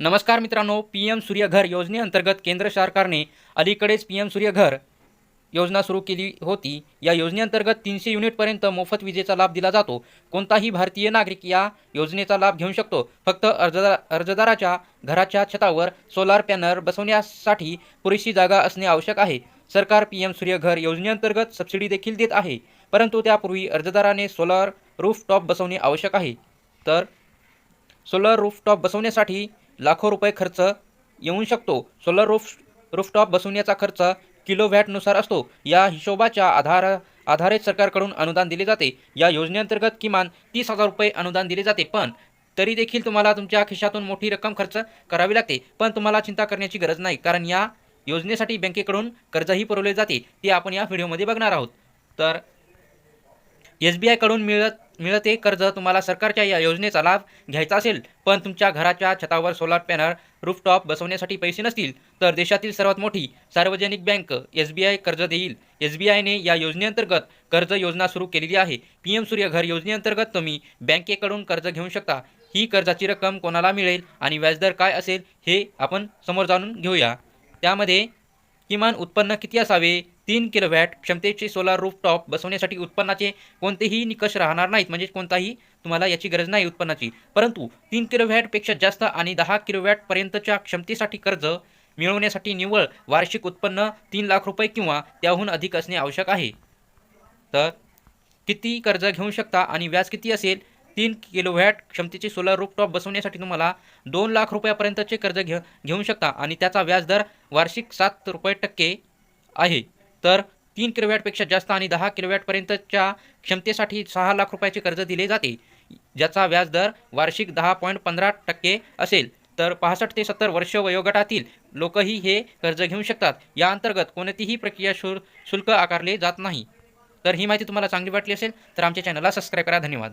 नमस्कार मित्रांनो P M Surya Ghar योजनेअंतर्गत केंद्र सरकारने अलीकडेच पी एम सूर्यघर योजना सुरू केली होती. या योजनेअंतर्गत तीनशे युनिटपर्यंत मोफत विजेचा लाभ दिला जातो. कोणताही भारतीय नागरिक या योजनेचा लाभ घेऊ शकतो. फक्त अर्जदार अर्जदाराच्या घराच्या छतावर सोलार पॅनल बसवण्यासाठी पुरेशी जागा असणे आवश्यक आहे. सरकार पी एम सूर्यघर योजनेअंतर्गत सबसिडी देखील देत आहे. परंतु त्यापूर्वी अर्जदाराने सोलार रूफटॉप बसवणे आवश्यक आहे. तर सोलर रूफटॉप बसवण्यासाठी लाखो रुपये खर्च येऊ शकतो. सोलर रूफ रूफटॉप बसवण्याचा खर्च किलोवॅटनुसार असतो. या हिशोबाच्या आधार आधारे सरकारकडून अनुदान दिले जाते. या योजनेअंतर्गत किमान तीस हजार रुपये अनुदान दिले जाते. पण तरी देखील तुम्हाला तुमच्या खिशातून मोठी रक्कम खर्च करावी लागते. पण तुम्हाला चिंता करण्याची गरज नाही. कारण या योजनेसाठी बँकेकडून कर्जही पुरवले जाते. ते आपण या व्हिडिओमध्ये बघणार आहोत. तर एस बी आयकडून मिळत मिळते कर्ज तुम्हाला सरकारच्या या योजनेचा लाभ घ्यायचा असेल पण तुमच्या घराच्या छतावर सोलार पॅनल रूफटॉप बसवण्यासाठी पैसे नसतील तर देशातील सर्वात मोठी सार्वजनिक बँक एस बी आय कर्ज देईल. एस बी आयने या योजनेअंतर्गत कर्ज योजना सुरू केलेली आहे. पी एम सूर्यघर योजनेअंतर्गत तुम्ही बँकेकडून कर्ज घेऊ शकता. ही कर्जाची रक्कम कोणाला मिळेल आणि व्याजदर काय असेल हे आपण समोर जाणून घेऊया. त्यामध्ये किमान उत्पन्न किती असावे? तीन किलोवॅट क्षमतेचे सोलार रूफटॉप बसवण्यासाठी उत्पन्नाचे कोणतेही निकष राहणार नाहीत. म्हणजे कोणताही तुम्हाला याची गरज नाही उत्पन्नाची. परंतु तीन किलोवॅटपेक्षा जास्त आणि दहा किलोवॅटपर्यंतच्या क्षमतेसाठी कर्ज मिळवण्यासाठी निव्वळ वार्षिक उत्पन्न तीन लाख रुपये किंवा त्याहून अधिक असणे आवश्यक आहे. तर किती कर्ज घेऊ शकता आणि व्याज किती असेल? तीन किलोवॅट क्षमतेचे सोलर रूफटॉप बसवण्यासाठी तुम्हाला दोन लाख रुपयापर्यंतचे कर्ज घे घेऊ शकता आणि त्याचा व्याजदर वार्षिक सात रुपये टक्के आहे. तर तीन किलोवॅटपेक्षा जास्त आणि दहा किलोवॅटपर्यंतच्या क्षमतेसाठी सहा लाख रुपयाचे कर्ज दिले जाते. ज्याचा व्याजदर वार्षिक दहा पॉईंट पंधरा टक्के असेल. तर पासष्ट ते सत्तर वर्ष वयोगटातील लोकही हे कर्ज घेऊ शकतात. या अंतर्गत कोणतीही प्रक्रिया शुल्क शुल्क आकारले जात नाही. तर ही माहिती तुम्हाला चांगली वाटली असेल तर आमच्या चॅनलला सबस्क्राईब करा. धन्यवाद.